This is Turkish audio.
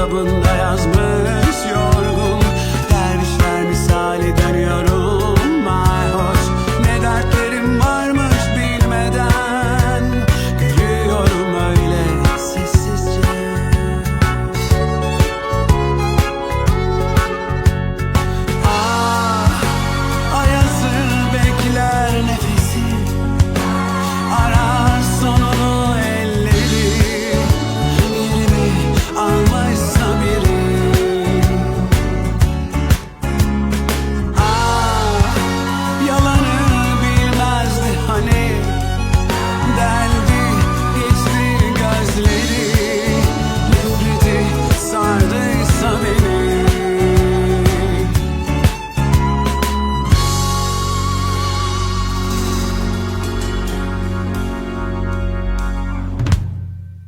kitabında yazmış.